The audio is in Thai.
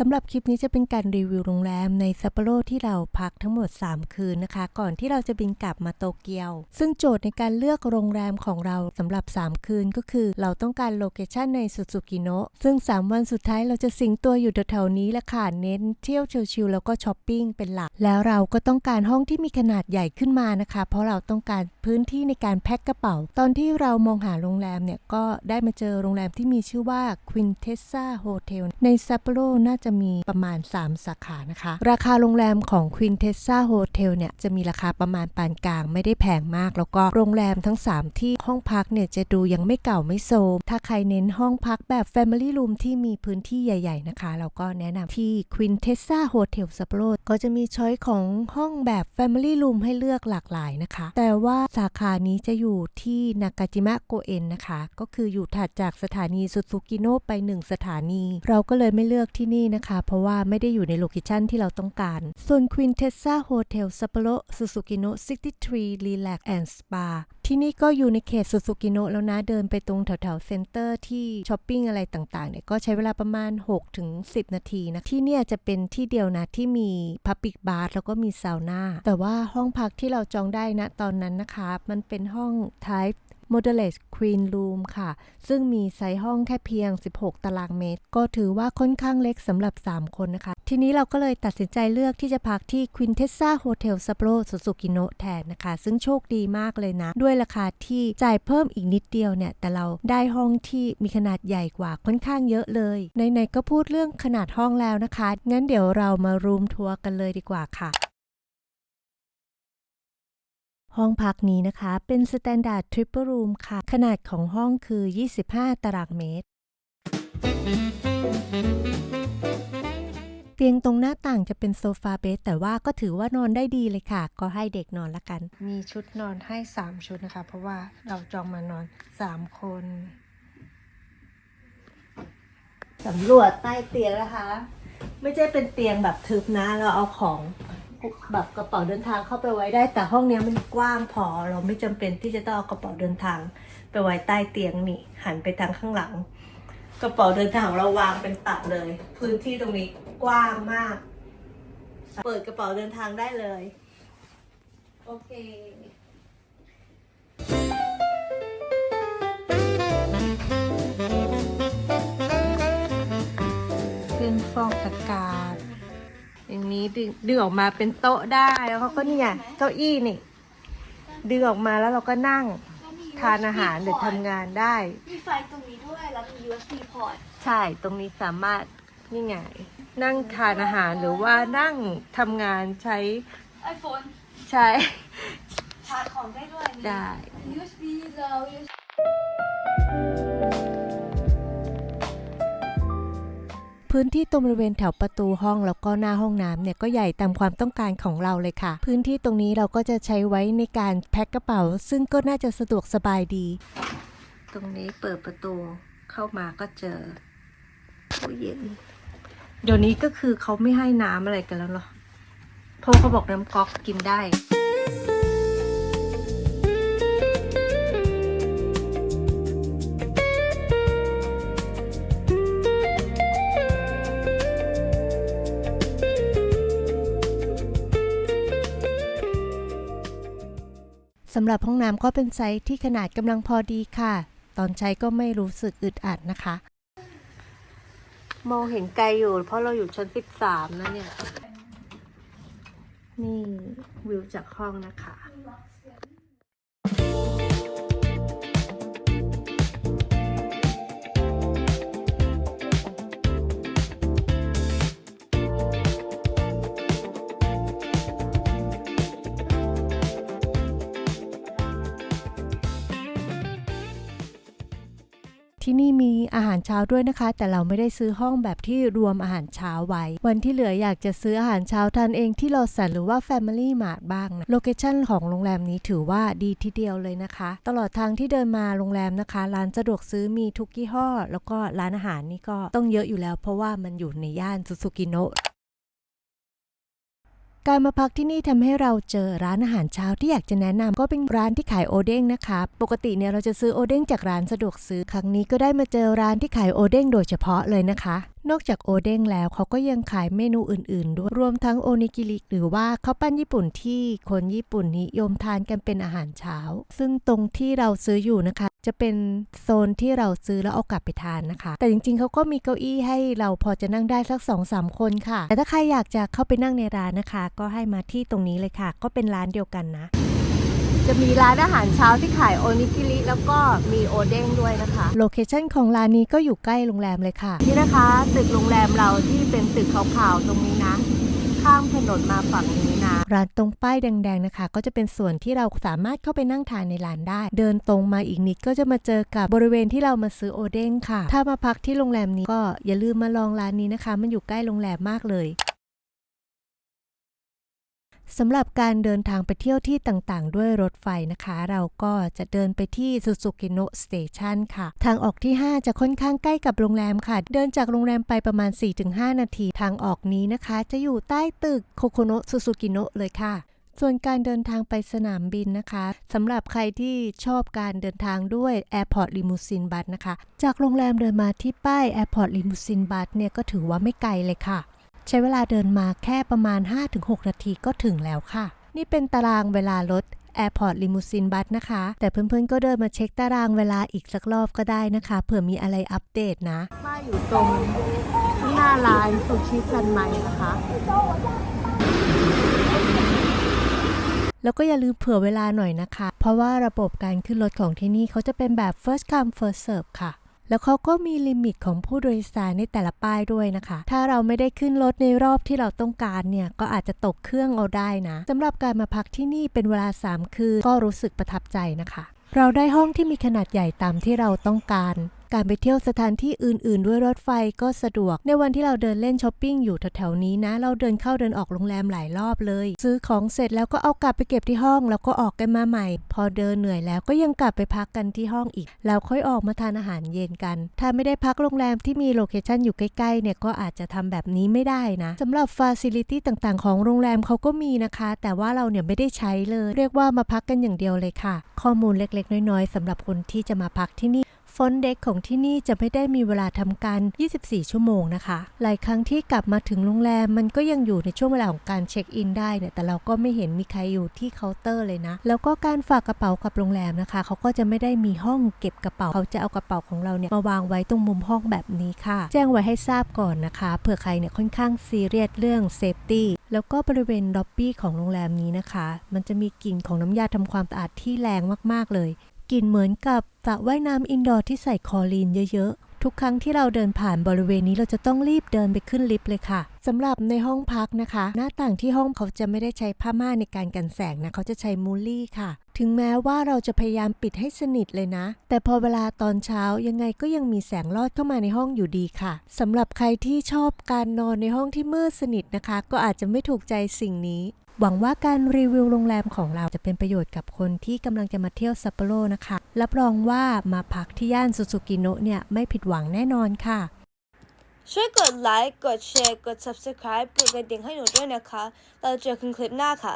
สำหรับคลิปนี้จะเป็นการรีวิวโรงแรมในซัปโปโรที่เราพักทั้งหมด 3 คืนนะคะ ก่อนที่เราจะบินกลับมาโตเกียว ซึ่งโจทย์ในการเลือกโรงแรมของเราสำหรับ 3 คืนก็คือ เราต้องการโลเคชันในสุสุกิโนะซึ่ง 3 วันสุดท้ายเราจะสิงตัวอยู่แถวๆนี้แหละค่ะเน้นเที่ยวชิลๆแล้วก็ช้อปปิ้งเป็นหลัก แล้วเราก็ต้องการห้องที่มีขนาดใหญ่ขึ้นมานะคะ เพราะเราต้องการพื้นที่ในการแพ็คกระเป๋า ตอนที่เรามองหาโรงแรมเนี่ยก็ได้มาเจอโรงแรมที่มีชื่อว่า Quintessa Hotel ในซัปโปโรน่าจะจะมีประมาณ 3 สาขานะคะ ราคาโรงแรมของ Quintessa Hotel เนี่ยจะมีราคาประมาณปานกลางไม่ได้แพงมาก แล้วก็โรงแรมทั้ง 3 ที่ห้องพักเนี่ยจะดูยังไม่เก่าไม่โทรมถ้าใครเน้นห้องพักแบบ Family Room ที่มีพื้นที่ใหญ่ ๆ นะคะเราก็แนะนำที่ Quintessa Hotel s a p p o r o ก็จะมีช้อยของห้องแบบ Family Room ให้เลือกหลากหลายนะคะ แต่ว่าสาขานี้จะอยู่ที่นากาจิมะโกเอ็นนะคะ ก็คืออยู่ถัดจากสถานีสุสุกิโนะไป 1 สถานี เราก็เลยไม่เลือกที่นี่นะคะ เพราะว่าไม่ได้อยู่ในโลเคชั่นที่เราต้องการ ส่วน Quintessa Hotel Sapporo Susukino 63 Relax and Spa ที่นี่ก็อยู่ในเขตสุสุกิโนะแล้วนะ เดินไปตรงแถวๆเซ็นเตอร์ที่ช้อปปิ้งอะไรต่างๆเนี่ยก็ใช้เวลาประมาณ 6-10 นาทีนะ ที่เนี่ยจะเป็นที่เดียวนะ ที่มีพับ b ิกบาร์แล้วก็มีซาวน่าแต่ว่าห้องพักที่เราจองได้นะตอนนั้นนะคะ มันเป็นห้อง Type Modeless Queen Room ค่ะ ซึ่งมีไซส์ห้องแค่เพียง 16 ตารางเมตร ก็ถือว่าค่อนข้างเล็กสำหรับ 3 คนนะคะ ทีนี้เราก็เลยตัดสินใจเลือกที่จะพักที่ Quintessa Hotel Sapporo Susukino แทนนะคะ ซึ่งโชคดีมากเลยนะ ด้วยราคาที่จ่ายเพิ่มอีกนิดเดียวเนี่ย แต่เราได้ห้องที่มีขนาดใหญ่กว่าค่อนข้างเยอะเลยไหนๆก็พูดเรื่องขนาดห้องแล้วนะคะ งั้นเดี๋ยวเรามารูมทัวร์กันเลยดีกว่าค่ะ ห้องพักนี้นะคะ เป็น Standard Triple Room ค่ะ ขนาดของห้องคือ 25 ตารางเมตร เตียงตรงหน้าต่างจะเป็นโซฟาเบดแต่ว่าก็ถือว่านอนได้ดีเลยค่ะ ก็ให้เด็กนอนละกัน มีชุดนอนให้ 3 ชุดนะคะ เพราะว่าเราจองมานอน 3 คนสำรวจใต้เตียงนะคะ ไม่ใช่เป็นเตียงแบบทึบนะ เราเอาของ แบบกระเป๋าเดินทางเข้าไปไว้ได้ แต่ห้องเนี้ยมันกว้างพอ เราไม่จำเป็นที่จะต้องเอากระเป๋าเดินทาง ไปไว้ใต้เตียงนี่ หันไปทางข้างหลัง กระเป๋าเดินทางของเราวางเป็นตับเลย พื้นที่ตรงนี้กว้างมาก เปิดกระเป๋าเดินทางได้เลย โอเคเครื่องฟอกอากาศ อย่างนี้ดึงดึงออกมาเป็นโต๊ะได้แล้วเขาก็เนี่ยเก้าอี้นี่ ดึงออกมาแล้วเราก็นั่งทานอาหารหรือทำงานได้ มีไฟตรงนี้ด้วยแล้วมี USB port ใช่ตรงนี้สามารถนี่ไง นั่งทานอาหารหรือว่านั่งทำงานใช้ iPhone ใช้ชาร์จของได้ด้วยมีได้ USB แล้ว USB พื้นที่ตรงบริเวณแถวประตูห้องแล้วก็หน้าห้องน้ำเนี่ยก็ใหญ่ตามความต้องการของเราเลยค่ะ พื้นที่ตรงนี้เราก็จะใช้ไว้ในการแพ็คกระเป๋า ซึ่งก็น่าจะสะดวกสบายดี ตรงนี้เปิดประตูเข้ามาก็เจอตู้เย็นเดี๋ยวนี้ก็คือเขาไม่ให้น้ำอะไรกันแล้วหรอ เพราะเขาบอกน้ำก๊อกกินได้ สำหรับห้องน้ำก็เป็นไซส์ที่ขนาดกำลังพอดีค่ะ ตอนใช้ก็ไม่รู้สึกอึดอัดนะคะ มองเห็นไกลอยู่ เพราะเราอยู่ชั้น 13 นะเนี่ย นี่วิวจากห้องนะคะ ที่นี่มีอาหารเช้าด้วยนะคะ แต่เราไม่ได้ซื้อห้องแบบที่รวมอาหารเช้าไว้ วันที่เหลืออยากจะซื้ออาหารเช้าทานเองที่โลสันหรือว่า Family Mart บ้างนะโลเคชั่นของโรงแรมนี้ถือว่าดีทีเดียวเลยนะคะ ตลอดทางที่เดินมาโรงแรมนะคะ ร้านสะดวกซื้อมีทุกยี่ห้อ แล้วก็ร้านอาหารนี่ก็ต้องเยอะอยู่แล้ว เพราะว่ามันอยู่ในย่านซูซูกิโนะ การมาพักที่นี่ทำให้เราเจอร้านอาหารเช้าที่อยากจะแนะนำก็เป็นร้านที่ขายโอเด้งนะคะ ปกติเนี่ยเราจะซื้อโอเด้งจากร้านสะดวกซื้อ ครั้งนี้ก็ได้มาเจอร้านที่ขายโอเด้งโดยเฉพาะเลยนะคะ นอกจากโอเด้งแล้วเขาก็ยังขายเมนูอื่นๆ ด้วยรวมทั้งโอนิกิริหรือว่าข้าวปั้นญี่ปุ่นที่คนญี่ปุ่นนิยมทานกันเป็นอาหารเช้า ซึ่งตรงที่เราซื้ออยู่นะคะ จะเป็นโซนที่เราซื้อแล้วเอากลับไปทานนะคะ แต่จริงๆเขาก็มีเก้าอี้ให้เราพอจะนั่งได้สัก2อสามคนค่ะ แต่ถ้าใครอยากจะเข้าไปนั่งในร้านนะคะ ก็ให้มาที่ตรงนี้เลยค่ะ ก็เป็นร้านเดียวกันนะ จะมีร้านอาหารเช้าที่ขายโอนิกิริแล้วก็มีโอเด้งด้วยนะคะโลเคชั่นของร้านนี้ก็อยู่ใกล้โรงแรมเลยค่ะ นี่นะคะตึกโรงแรมเราที่เป็นตึกขาวๆตรงนี้นะข้ามถนนมาฝั่งนี้นะร้านตรงป้ายแดงๆนะคะ ก็จะเป็นส่วนที่เราสามารถเข้าไปนั่งทานในร้านได้ เดินตรงมาอีกนิดก็จะมาเจอกับบริเวณที่เรามาซื้อโอเด้งค่ะ ถ้ามาพักที่โรงแรมนี้ก็อย่าลืมมาลองร้านนี้นะคะ มันอยู่ใกล้โรงแรมมากเลย สำหรับการเดินทางไปเที่ยวที่ต่างๆ ด้วยรถไฟนะคะ เราก็จะเดินไปที่ซูซูกิโนะสเตชันค่ะ ทางออกที่ 5 จะค่อนข้างใกล้กับโรงแรมค่ะ เดินจากโรงแรมไปประมาณ 4-5 นาที ทางออกนี้นะคะ จะอยู่ใต้ตึกโคโคโนะซูซูกิโนะเลยค่ะส่วนการเดินทางไปสนามบินนะคะสำหรับใครที่ชอบการเดินทางด้วย Airport Limousine Bus นะคะ จากโรงแรมเดินมาที่ป้าย Airport Limousine Bus เนี่ยก็ถือว่าไม่ไกลเลยค่ะ ใช้เวลาเดินมาแค่ประมาณ 5-6 นาทีก็ถึงแล้วค่ะ นี่เป็นตารางเวลารถ Airport Limousine Bus นะคะ แต่เพื่อนๆ ก็เดินมาเช็คตารางเวลาอีกสักรอบก็ได้นะคะ เผื่อมีอะไรอัปเดตนะป้ายอยู่ตรงข้างหน้าร้านซูชิซันไมนะคะ แล้วก็อย่าลืมเผื่อเวลาหน่อยนะคะ เพราะว่าระบบการขึ้นรถของที่นี่เขาจะเป็นแบบ first come first serve ค่ะ แล้วเขาก็มีลิมิตของผู้โดยสารในแต่ละป้ายด้วยนะคะ ถ้าเราไม่ได้ขึ้นรถในรอบที่เราต้องการเนี่ยก็อาจจะตกเครื่องเอาได้นะสำหรับการมาพักที่นี่เป็นเวลา 3 คืนก็รู้สึกประทับใจนะคะ เราได้ห้องที่มีขนาดใหญ่ตามที่เราต้องการ การไปเที่ยวสถานที่อื่นๆ ด้วยรถไฟก็สะดวก ในวันที่เราเดินเล่นช้อปปิ้งอยู่แถวๆนี้นะ เราเดินเข้าเดินออกโรงแรมหลายรอบเลย ซื้อของเสร็จแล้วก็เอากลับไปเก็บที่ห้อง แล้วก็ออกกันมาใหม่ พอเดินเหนื่อยแล้วก็ยังกลับไปพักกันที่ห้องอีกแล้วค่อยออกมาทานอาหารเย็นกัน ถ้าไม่ได้พักโรงแรมที่มีโลเคชั่นอยู่ใกล้ๆเนี่ยก็อาจจะทำแบบนี้ไม่ได้นะสำหรับฟาซิลิตี้ต่างๆ ของโรงแรมเขาก็มีนะคะ แต่ว่าเราเนี่ยไม่ได้ใช้เลย เรียกว่ามาพักกันอย่างเดียวเลยค่ะ ข้อมูลเล็กๆ น้อยๆสำหรับคนที่จะมาพักที่นี่ ฟอนเด็กของที่นี่จะไม่ได้มีเวลาทำการ 24 ชั่วโมงนะคะ หลายครั้งที่กลับมาถึงโรงแรมมันก็ยังอยู่ในช่วงเวลาของการเช็คอินได้เนี่ยแต่เราก็ไม่เห็นมีใครอยู่ที่เคาน์เตอร์เลยนะ แล้วก็การฝากกระเป๋ากับโรงแรมนะคะ เขาก็จะไม่ได้มีห้องเก็บกระเป๋า เขาจะเอากระเป๋าของเราเนี่ยมาวางไว้ตรงมุมห้องแบบนี้ค่ะ แจ้งไว้ให้ทราบก่อนนะคะเผื่อใครเนี่ยค่อนข้างซีเรียสเรื่องเซฟตี้แล้วก็บริเวณล็อบบี้ของโรงแรมนี้นะคะ มันจะมีกลิ่นของน้ำยาทำความสะอาดที่แรงมาก ๆ เลย กลิ่นเหมือนกับสระว่ายน้ำอินดอร์ที่ใส่คอรีนเยอะๆ ทุกครั้งที่เราเดินผ่านบริเวณนี้เราจะต้องรีบเดินไปขึ้นลิฟต์เลยค่ะสำหรับในห้องพักนะคะ หน้าต่างที่ห้องเขาจะไม่ได้ใช้ผ้าม่านในการกันแสงนะเขาจะใช้มูลลี่ค่ะ ถึงแม้ว่าเราจะพยายามปิดให้สนิทเลยนะ แต่พอเวลาตอนเช้ายังไงก็ยังมีแสงลอดเข้ามาในห้องอยู่ดีค่ะสำหรับใครที่ชอบการนอนในห้องที่มืดสนิทนะคะ ก็อาจจะไม่ถูกใจสิ่งนี้ หวังว่าการรีวิวโรงแรมของเราจะเป็นประโยชน์กับคนที่กำลังจะมาเที่ยวซัปโปโรนะคะ รับรองว่ามาพักที่ย่านซูซูกิโนะเนี่ยไม่ผิดหวังแน่นอนค่ะ ช่วยกดไลค์ กดแชร์ กด subscribe กดกระดิ่งให้หนูด้วยนะคะ เราเจอกันคลิปหน้าค่ะ